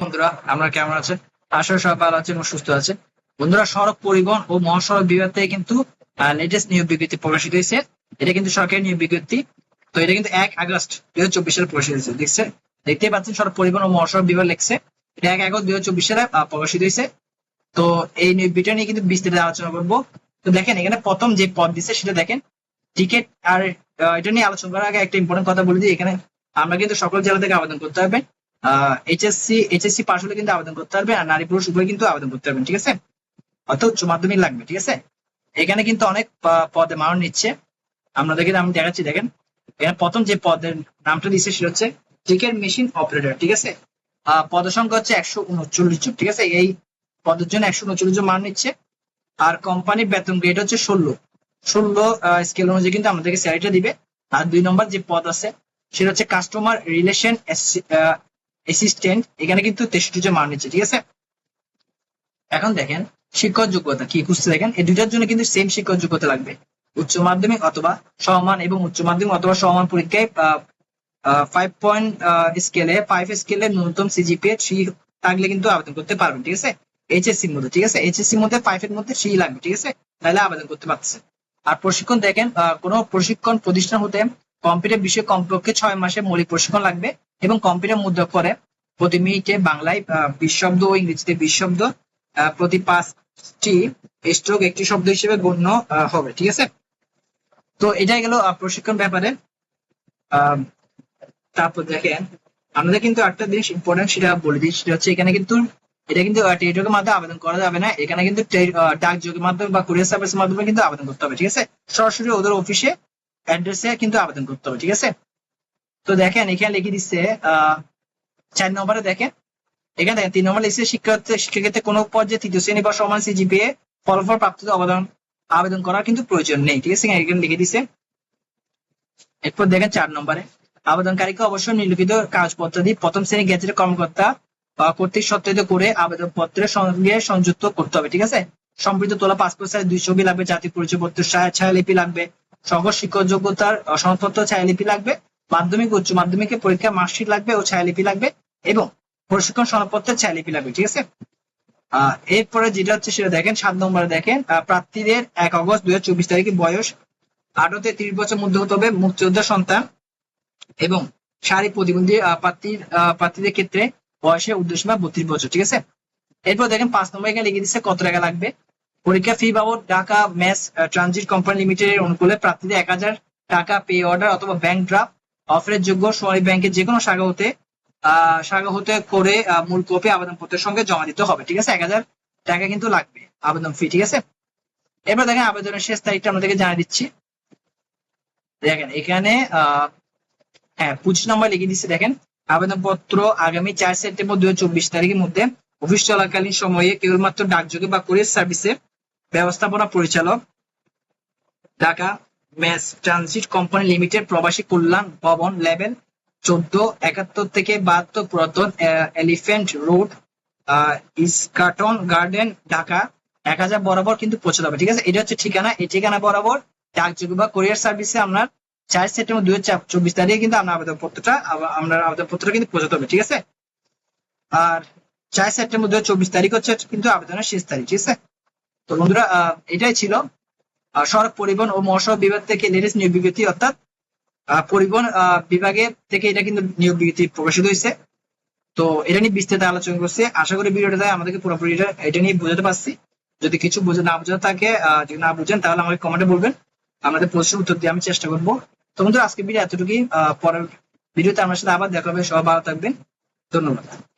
বন্ধুরা আমরা কেমন আছে আশা সবাই ভালো আছেন এবং সুস্থ আছে বন্ধুরা, সড়ক পরিবহন ও মহাসড়ক বিভাগ থেকে কিন্তু লেটেস্ট নিয়োগ বিজ্ঞপ্তি প্রকাশিত হয়েছে। এটা কিন্তু সরকারি নিয়োগ বিজ্ঞপ্তি। তো এটা কিন্তু এক আগস্ট দুই হাজার চব্বিশ সালে প্রকাশিত হয়েছে দেখছে দেখতেই পাচ্ছেন সড়ক পরিবহন ও মহাসড়ক বিভাগ লিখছে। এটা এক আগস্ট দুই হাজার চব্বিশ সালে প্রকাশিত হয়েছে। তো এই নিয়োগ বিটা নিয়ে কিন্তু বিস্তারিত আলোচনা করব। তো দেখেন, এখানে প্রথম যে পদ দিচ্ছে সেটা দেখেন। টিকিট আর এটা নিয়ে আলোচনা করার আগে একটা ইম্পর্টেন্ট কথা বলে দিই। এখানে আমরা কিন্তু সকল জেলা থেকে আবেদন করতে হবে। এইচএসসি এইচএসসি পাশ হলে কিন্তু আবেদন করতে পারবে আর নারী পুরুষ উভয় কিন্তু আবেদন করতে পারবেন, ঠিক আছে? অর্থাৎ উচ্চ মাধ্যমিক লাগবে, ঠিক আছে? এখানে কিন্তু অনেক পদে মানুষ নিচ্ছে। দেখেন, আমি দেখাচ্ছি, দেখেন। এখানে প্রথম যে পদের নামটা দিচ্ছে সেটা হচ্ছে টিকেট মেশিন অপারেটর ঠিক আছে? পদ সংখ্যা হচ্ছে একশো উনচল্লিশ জন, ঠিক আছে? এই পদের জন্য একশো উনচল্লিশ জন মান নিচ্ছে। আর কোম্পানির বেতন গ্রেড হচ্ছে ষোলো। ষোলো স্কেল অনুযায়ী কিন্তু আমাদেরকে স্যালারিটা দিবে। আর দুই নম্বর যে পদ আছে, সেটা হচ্ছে কাস্টমার রিলেশন অ্যাসিস্ট্যান্ট এখানে কিন্তু তেষট্টি জন মান নিচ্ছে, ঠিক আছে? এখন দেখেন, শিক্ষক যোগ্যতা কি খুঁজতে দেখেন? এই দুইটার জন্য কিন্তু সেম শিক্ষক যোগ্যতা লাগবে। উচ্চ মাধ্যমিক অথবা সমান এবং উচ্চ মাধ্যমিক অথবা সমান পরীক্ষায় ফাইভ পয়েন্ট স্কেলে ফাইভ স্কেলে ন্যূনতম সিজিপিএ থ্রি থাকলে কিন্তু আবেদন করতে পারবেন, ঠিক আছে? এইচএসসি এর মধ্যে, ঠিক আছে? এইচএসসি এর মধ্যে ফাইভ এর মধ্যে থ্রি লাগবে, ঠিক আছে? তাহলে আবেদন করতে পারছে আর প্রশিক্ষণ দেখেন কোনো প্রশিক্ষণ প্রতিষ্ঠান হতে কম্পিউটার বিষয়ে কমপক্ষে ছয় মাসের মৌলিক প্রশিক্ষণ লাগবে। এবং কম্পিউটার মুদ্রা করে প্রতি মিনিটে বাংলায় আহ, বিশ শব্দ ও ইংরেজিতে বিশ শব্দ আহ, প্রতি পাঁচটি স্ট্রোক একটি শব্দ হিসেবে গণ্য হবে ঠিক আছে? তো এটাই গেল প্রশিক্ষণ ব্যাপারে। তারপর দেখেন আমাদের কিন্তু একটা জিনিস ইম্পর্টেন্ট সেটা বলে দিই সেটা হচ্ছে এখানে কিন্তু এটা কিন্তু টেলিটকের মাধ্যমে আবেদন করা যাবে না এখানে কিন্তু ডাকযোগের মাধ্যমে বা কুরিয়ার সার্ভিসের মাধ্যমে কিন্তু আবেদন করতে হবে ঠিক আছে? সরাসরি ওদের অফিসে অ্যাড্রেসে কিন্তু আবেদন করতে হবে ঠিক আছে? তো দেখেন, এখানে লিখে দিচ্ছে চার নম্বরে দেখেন, এখানে দেখেন, তিন নম্বর লিখছে, শিক্ষার্থী শিক্ষাক্ষেত্রে কোনো পর্যায়ে তৃতীয় শ্রেণি বা সমান সিজিপিএ ফলাফল প্রাপ্ত আবেদন আবেদন করার কিন্তু প্রয়োজন নেই, ঠিক আছে? এখানে লিখে দিচ্ছে। এরপর দেখেন চার নম্বরে, আবেদনকারীকে অবশ্যই নিম্নলিখিত কাগজপত্র দিয়ে প্রথম শ্রেণি গেজেটের কর্মকর্তা বা কর্তৃক সত্যায়িত করে আবেদনপত্রের সঙ্গে সংযুক্ত করতে হবে, ঠিক আছে? সম্পৃক্ত তোলা পাসপোর্ট সাইজ দুই ছবি লাগবে, জাতীয় পরিচয় পত্র ছায়া- ছায়ালিপি লাগবে সকল শিক্ষক যোগ্যতার সনদপত্র ছায়ালিপি লাগবে মাধ্যমিক, উচ্চ মাধ্যমিকের পরীক্ষা, মার্কশিট লাগবে ও ছায়ালিপি লাগবে এবং প্রশিক্ষণ সনদপত্রের ছায়ালিপি লাগবে, ঠিক আছে? এরপরে যেটা হচ্ছে সেটা দেখেন, সাত নম্বরে দেখেন প্রার্থীদের এক অগস্ট দুই তারিখে বয়স আঠারো থেকে তিরিশ বছর মধ্যে হতে হবে মুক্তিযোদ্ধা সন্তান এবং শারীরিক প্রতিবন্ধী প্রার্থীর প্রার্থীদের ক্ষেত্রে বয়সের উদ্দেশ্যমা বত্রিশ বছর, ঠিক আছে? এরপর দেখেন, পাঁচ নম্বর এখানে লিখে দিচ্ছে কত টাকা লাগবে? পরীক্ষা ফি বাবদ ঢাকা ম্যাস ট্রানজিট কোম্পানি লিমিটেডের অনুকূলে প্রার্থীদের এক হাজার টাকা পে অর্ডার অথবা ব্যাংক ড্রাফট অফারের যোগ্য সোনালী ব্যাংকের যে কোনো শাখা হতে শাখা হতে করে মূল কপি আবেদন পত্রের সঙ্গে জমা দিতে হবে, ঠিক আছে? এক হাজার টাকা কিন্তু লাগবে আবেদন ফি ঠিক আছে? এবার দেখেন আবেদনের শেষ তারিখটা আমাদেরকে জানিয়ে দিচ্ছি। দেখেন, এখানে হ্যাঁ পঁচিশ নম্বর লিখে দিচ্ছে, দেখেন। আবেদনপত্র আগামী চার সেপ্টেম্বর দুই তারিখের মধ্যে অফিস চলাকালীন সময়ে কেবলমাত্র ডাকযোগে বা কুরিয়ার সার্ভিসে ব্যবস্থাপনা পরিচালক, Dhaka mass transit company limited প্রবাসী কল্যাণ ভবন লেভেল চোদ্দ, একাত্তর থেকে বাহাত্তর পুরাতন elephant road Eskaton garden, Dhaka. এক হাজার বরাবর কিন্তু পৌঁছে যাবে ঠিক আছে? এটা হচ্ছে ঠিকানা। এই ঠিকানা বরাবর ডাকযোগে বা কুরিয়ার সার্ভিসে আপনার চার সেপ্টেম্বর দুই হাজার চব্বিশ তারিখে কিন্তু আপনার আবেদনপত্রটা আপনার আবেদনপত্রটা কিন্তু পৌঁছাতে হবে ঠিক আছে? আর চার সেপ্টেম্বর দুই হাজার চব্বিশ তারিখ হচ্ছে কিন্তু আবেদনের শেষ তারিখ, ঠিক আছে? তো বন্ধুরা এটাই ছিল সড়ক পরিবহন ও মহাসড়ক বিভাগ থেকে লেটেস্ট নিয়োগ বিজ্ঞপ্তি অর্থাৎ পরিবহন আহ, বিভাগের থেকে এটা কিন্তু নিয়োগ বিজ্ঞপ্তি প্রকাশিত হয়েছে। তো এটা নিয়ে বিস্তারিত আলোচনা করছে। আশা করি ভিডিওটা আমাদেরকে পুরোপুরি এটা- নিয়ে বোঝাতে পারছি। যদি কিছু বুঝে না বোঝা থাকে যদি না বুঝেন তাহলে আমাকে কমেন্টে বলবেন। আমাদের প্রশ্নের উত্তর দিয়ে আমি চেষ্টা করব। তো বন্ধুরা আজকে ভিডিও এতটুকুই। পরের ভিডিওতে আমার সাথে আবার দেখা হবে। সবাই ভালো থাকবেন। ধন্যবাদ।